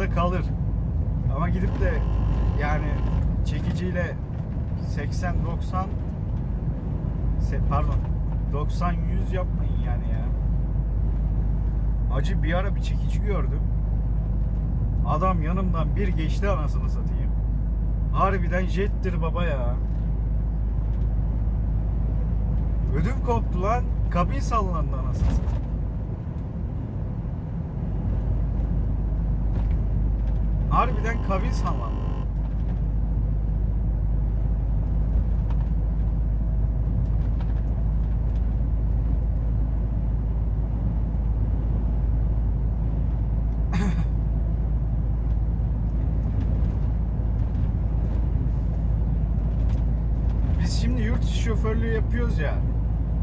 aklımızda kalır. Ama gidip de yani çekiciyle 80 90 se- pardon 90 100 yapmayın yani ya. Acı bir ara bir çekici gördüm. Adam yanımdan bir geçti anasını satayım. Harbiden jettir baba ya. Ödüm koptu lan. Kabin sallandı anasını satayım. Harbiden kabin sallandı. Biz şimdi yurt dışı şoförlüğü yapıyoruz ya.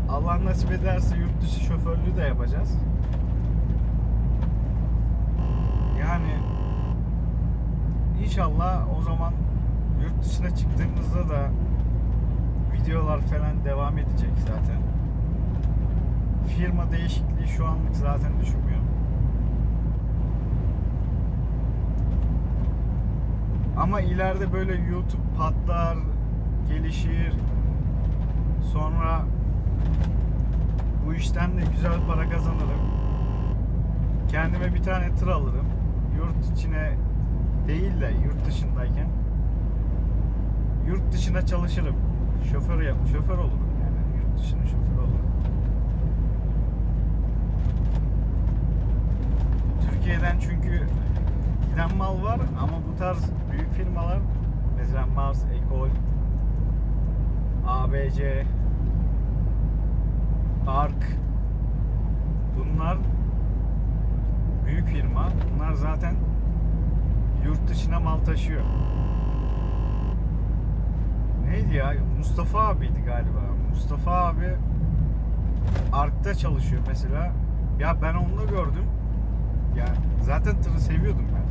Allah nasip ederse yurt dışı şoförlüğü de yapacağız. Yani inşallah o zaman yurt dışına çıktığımızda da videolar falan devam edecek zaten. Firma değişikliği şu anlık zaten düşünmüyorum. Ama ileride böyle YouTube patlar, gelişir. Sonra bu işten de güzel para kazanırım. Kendime bir tane tır alırım. Yurt içine değil de yurt dışındayken yurt dışına çalışırım. Şoför yap, şoför olurum yani. Yurt dışına şoför olurum. Türkiye'den çünkü giden mal var ama bu tarz büyük firmalar mesela Mars, Ekol, ABC, Ark bunlar büyük firma. Bunlar zaten yurt dışına mal taşıyor. Neydi ya? Mustafa abiydi galiba. Mustafa abi Ark'ta çalışıyor mesela. Ya ben onu da gördüm. Ya zaten tırı seviyordum ben.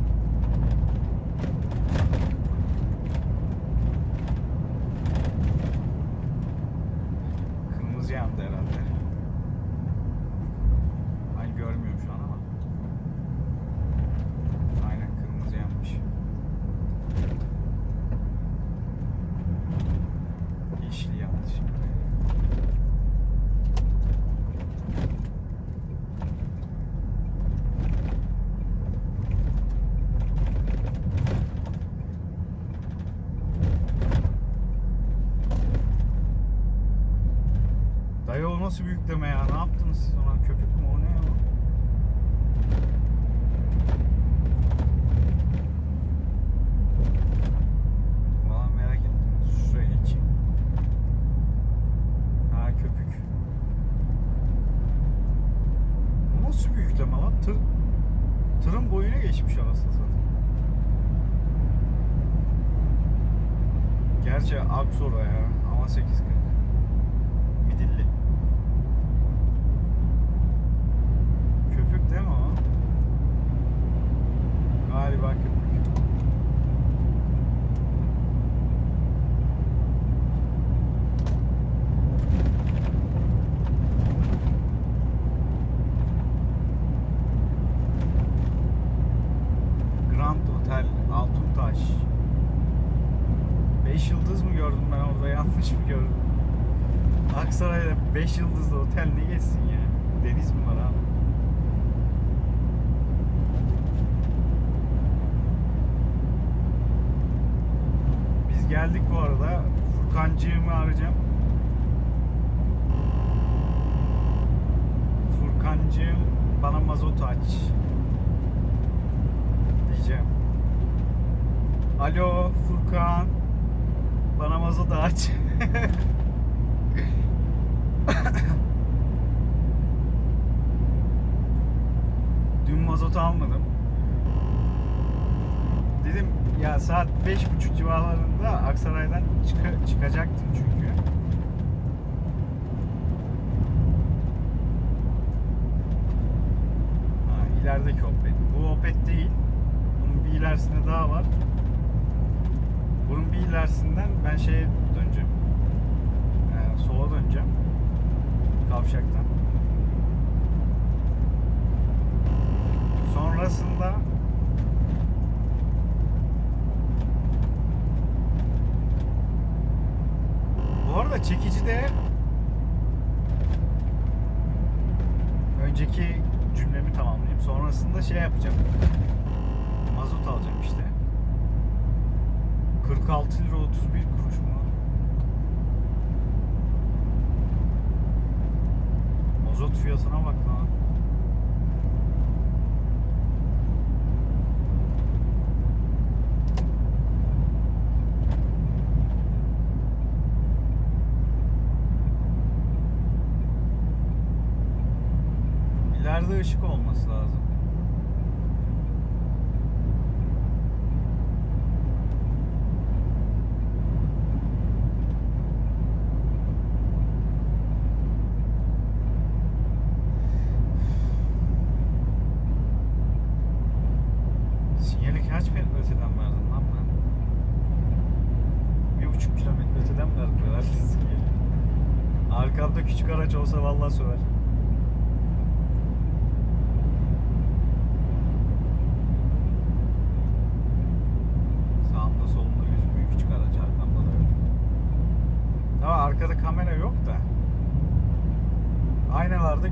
Nasıl büyükleme ya? Ne yaptınız siz ona? Köpük mü o ne ya? Valla merak ettim. Şuraya geçeyim. Ha köpük. Nasıl büyükleme lan? Tır, tırın boyuna geçmiş arasında zaten. Gerçi Aksora ya. Ama 840. Midilli. Köpük değil mi o? Galiba köpük. Grand Hotel Altuntaş. 5 yıldız mı gördüm ben orada yanlış mı gördüm? Aksaray'da 5 yıldızlı otel ne geçsin ya? Deniz mi var abi? Biz geldik bu arada. Furkancığımı arayacağım. Furkancığım bana mazot aç. Diyeceğim. Alo Furkan. Bana mazot aç. Dün mazot almadım. Dedim ya saat beş buçuk civarlarında Aksaray'dan çıka- çıkacaktım çünkü. Ha, ilerideki Opet. Bu Opet değil. Bunun bir ilerisinde daha var. Bunun bir ilerisinden ben şeye döneceğim. Ee, sola döneceğim. Kavşaktan. Sonrasında Bu arada çekici de önceki cümlemi tamamlayayım. Sonrasında şey yapacağım. Mazot alacağım işte. 46 lira 31 kuruş mu? Mazot fiyatına bak lan. İleride ışık olması lazım.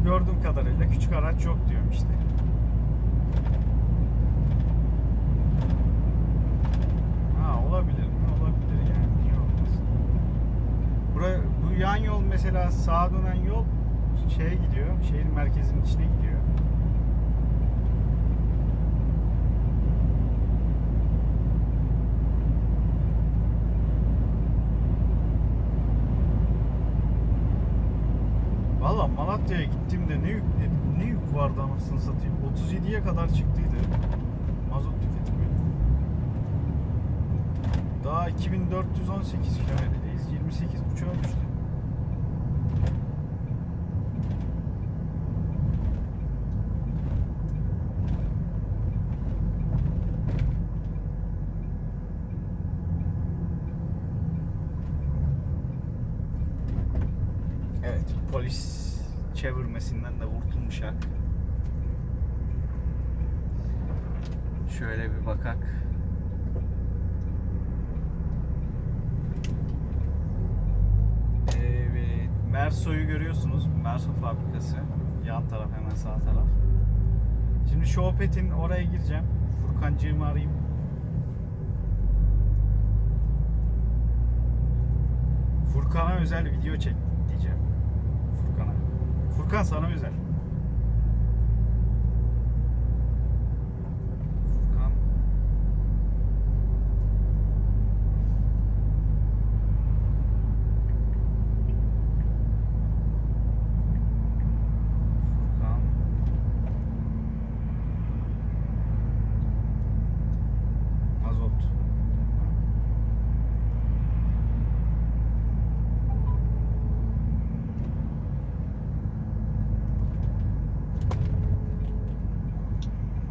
Gördüğüm kadarıyla küçük araç yok diyorum işte. Ha olabilir mi? Olabilir yani. Niye olmasın? Bura, bu yan yol mesela sağa dönen yol şeye gidiyor. Şehir merkezinin içine gidiyor. Valla Malatya'ya gittiğimde ne yük, ne, ne yük vardı anasını satayım. 37'ye kadar çıktıydı. Mazot tüketimi. Daha 2418 kilometredeyiz. 28 buçuğa düştü. Evet, polis çevirmesinden de kurtulmuşak. Şöyle bir bakak. Evet, Merso'yu görüyorsunuz. Merso fabrikası. Yan taraf hemen sağ taraf. Şimdi Şopet'in oraya gireceğim. Furkancığımı arayayım. Furkan'a özel video çek diyeceğim. Furkan'a. Furkan sana özel. Furkan. Furkan. Azot.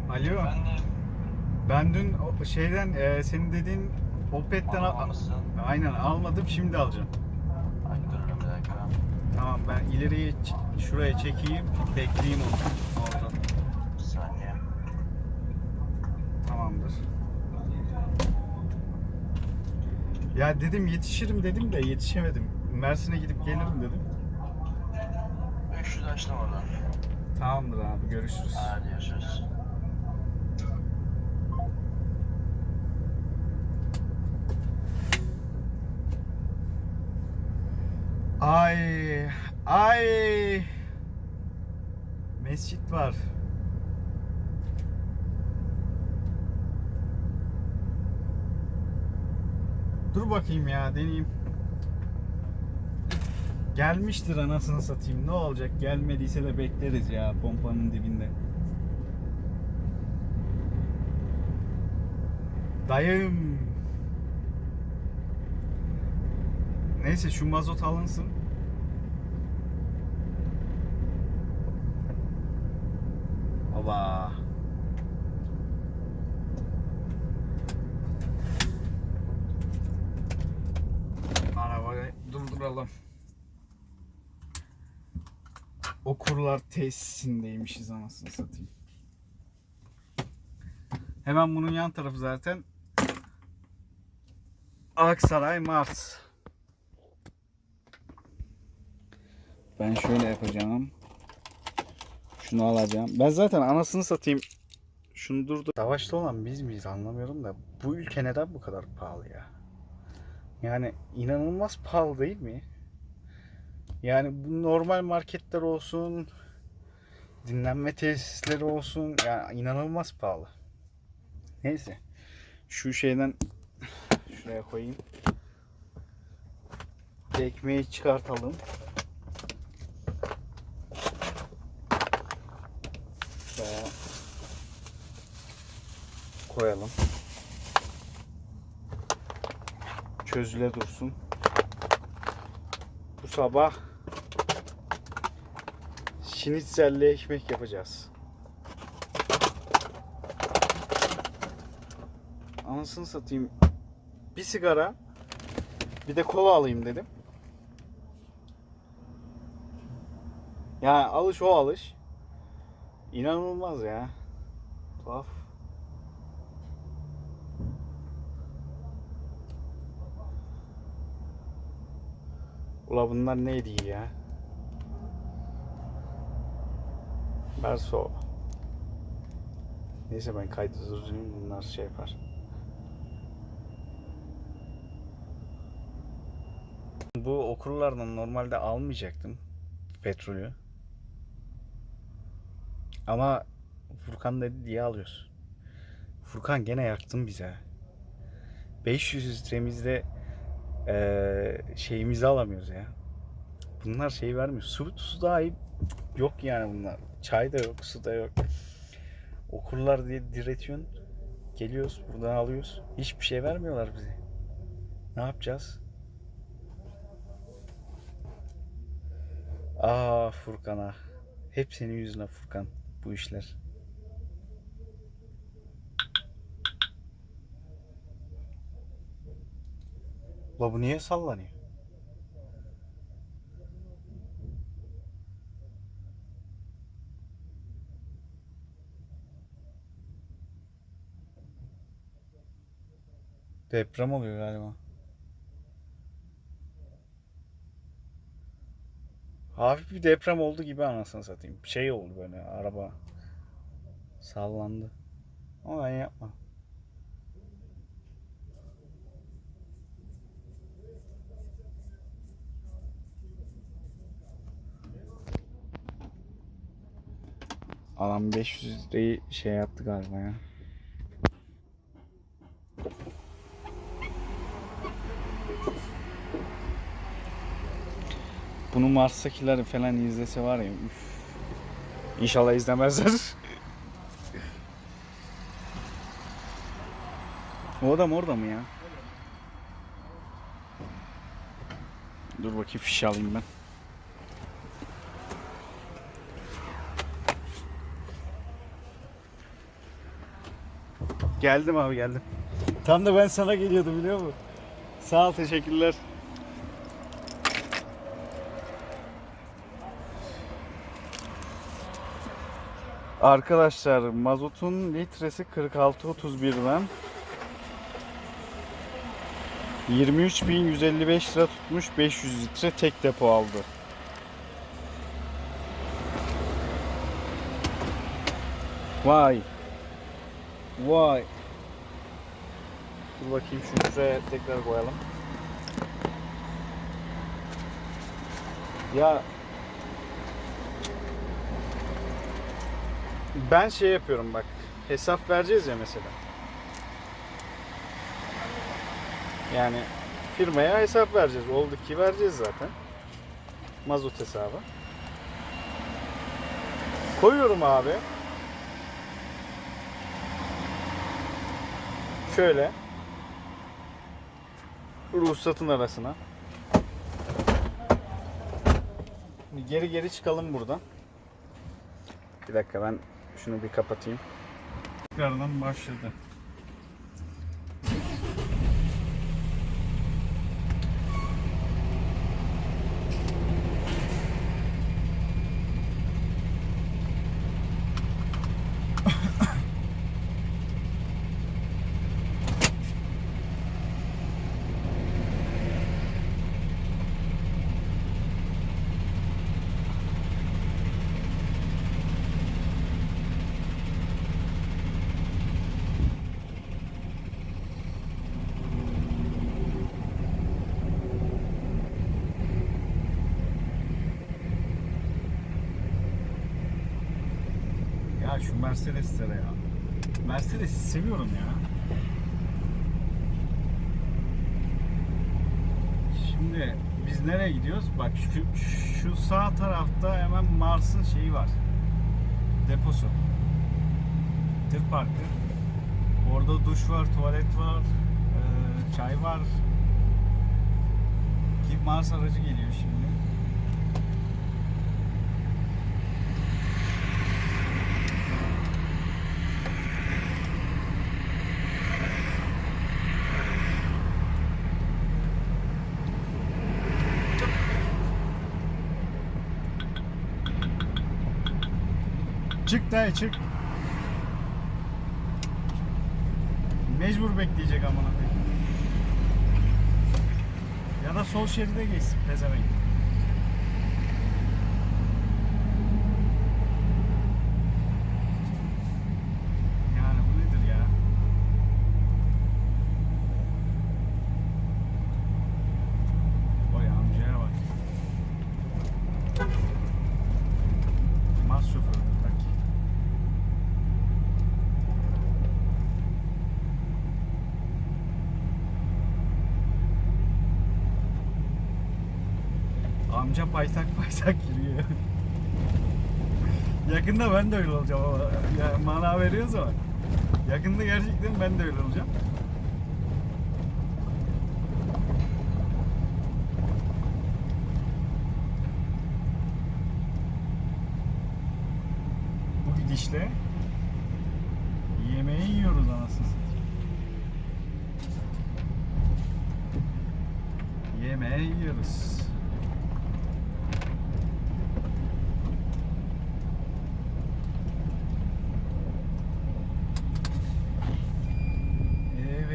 Alo. Efendim, Ben dün o şeyden e, senin dediğin Opet'ten al- almamışsın. aynen almadım şimdi alacağım. Ay bir dakika. Tamam ben ileriye ç- şuraya çekeyim bekleyeyim onu orada. Bir saniye. Tamamdır. Ya dedim yetişirim dedim de yetişemedim. Mersin'e gidip gelirim dedim. 500 açtım oradan. Tamamdır abi görüşürüz. Hadi görüşürüz. Ay ay mescit var. Dur bakayım ya deneyeyim. Gelmiştir anasını satayım. Ne olacak? Gelmediyse de bekleriz ya pompanın dibinde. Dayım. Neyse şu mazot alınsın. Oba. Arabayı durduralım. Okurlar tesisindeymişiz anasını satayım. Hemen bunun yan tarafı zaten Aksaray Mars. Ben şöyle yapacağım. Şunu alacağım. Ben zaten anasını satayım. Şunu durdu. Savaşta olan biz miyiz anlamıyorum da bu ülke neden bu kadar pahalı ya? Yani inanılmaz pahalı değil mi? Yani bu normal marketler olsun, dinlenme tesisleri olsun, yani inanılmaz pahalı. Neyse. Şu şeyden şuraya koyayım. Ekmeği çıkartalım. Şuraya koyalım. Çözüle dursun. Bu sabah şinitzelli ekmek yapacağız. Anasını satayım. Bir sigara bir de kola alayım dedim. Yani alış o alış. İnanılmaz ya. Tuhaf. Ula bunlar neydi ya? Berso. Neyse ben kaydı durdurayım bunlar şey yapar. Bu okurlardan normalde almayacaktım petrolü. Ama Furkan dedi diye alıyoruz. Furkan gene yaktın bize. 500 litremizde eee şeyimizi alamıyoruz ya. Bunlar şey vermiyor. Su, su dahi yok yani bunlar. Çay da yok, su da yok. Okurlar diye diretiyorsun. Geliyoruz, buradan alıyoruz. Hiçbir şey vermiyorlar bize. Ne yapacağız? Aa Furkan'a. Hep senin yüzüne Furkan bu işler. La bu niye sallanıyor? Deprem oluyor galiba. Hafif bir deprem oldu gibi anasını satayım. Şey oldu böyle araba sallandı. Ama ben yapma. Adam 500 lirayı şey yaptı galiba ya. Bunu Mars'takiler falan izlese var ya üf. İnşallah izlemezler. o adam orada mı ya? Dur bakayım fiş alayım ben. Geldim abi geldim. Tam da ben sana geliyordum biliyor musun? Sağ ol teşekkürler. Arkadaşlar mazotun litresi 46.31'den 23.155 lira tutmuş 500 litre tek depo aldı. Vay. Vay. Dur bakayım şunu tekrar koyalım. Ya ben şey yapıyorum bak. Hesap vereceğiz ya mesela. Yani firmaya hesap vereceğiz. Oldu ki vereceğiz zaten. Mazot hesabı. Koyuyorum abi. Şöyle. Ruhsatın arasına. Şimdi Geri geri çıkalım buradan. Bir dakika ben şunu bir kapatayım. Tekrardan başladı. Şu Mercedes'lere ya. Mercedes seviyorum ya. Şimdi biz nereye gidiyoruz? Bak şu, şu sağ tarafta hemen Mars'ın şeyi var. Deposu. Tır parkı. Orada duş var, tuvalet var, çay var. Ki Mars aracı geliyor şimdi. Çık dayı çık. Mecbur bekleyecek amına koyayım. Ya da sol şeride geçsin pezevenk. Yani bu nedir ya? Vay amcaya bak. Mas şoförü belki. Amca paytak paytak yürüyor. Yakında ben de öyle olacağım ama ya mana veriyorsa bak. Yakında gerçekten ben de öyle olacağım. Bu gidişle yemeği yiyoruz anasını satayım. Yemeği yiyoruz.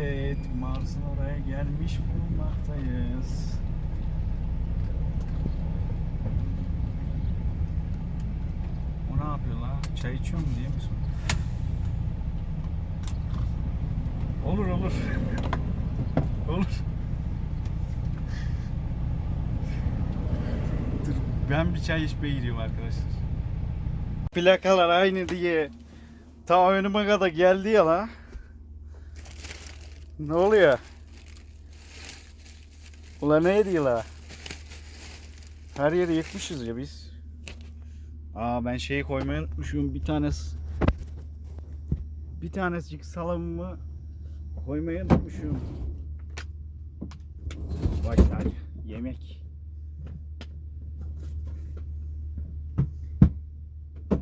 Evet, Mars'ın gelmiş bulunmaktayız. O ne yapıyor? Çay içiyor mu diye mi? Olur olur. olur. Dur ben bir çay içmeye gidiyorum arkadaşlar. Plakalar aynı diye ta önüme kadar geldi ya la. Ne oluyor? Ula ne diyorlar? Her yeri yıkmışız ya biz. Aa ben şeyi koymayı unutmuşum. Bir tanesi bir tanecik salamımı koymayı unutmuşum. Vay yemek.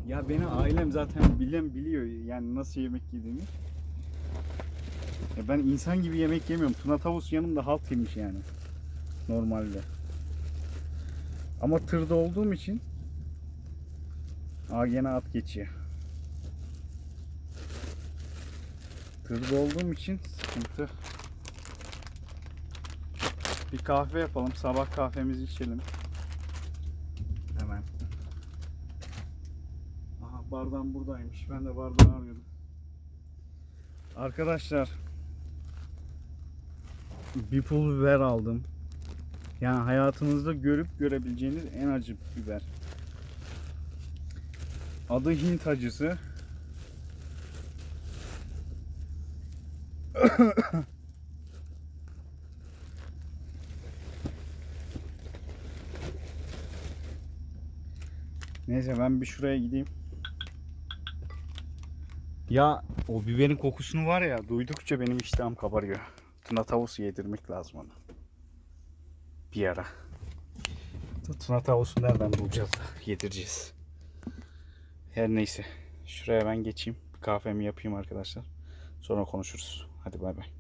Ya beni ailem zaten bilen biliyor yani nasıl yemek yediğimi. Ya ben insan gibi yemek yemiyorum. Tuna tavus yanımda halt yemiş yani. Normalde. Ama tırda olduğum için Aa gene at geçiyor. Tırda olduğum için sıkıntı. Bir kahve yapalım. Sabah kahvemizi içelim. Hemen. Aha bardağım buradaymış. Ben de bardağı arıyordum. Arkadaşlar bir pul biber aldım. Yani hayatınızda görüp görebileceğiniz en acı biber. Adı Hint acısı. Neyse ben bir şuraya gideyim. Ya o biberin kokusunu var ya duydukça benim iştahım kabarıyor. Tuna tavusu yedirmek lazım ona. Bir ara. Tuna tavusu nereden bulacağız da yedireceğiz. Her neyse. Şuraya ben geçeyim. Kahvemi yapayım arkadaşlar. Sonra konuşuruz. Hadi bay bay.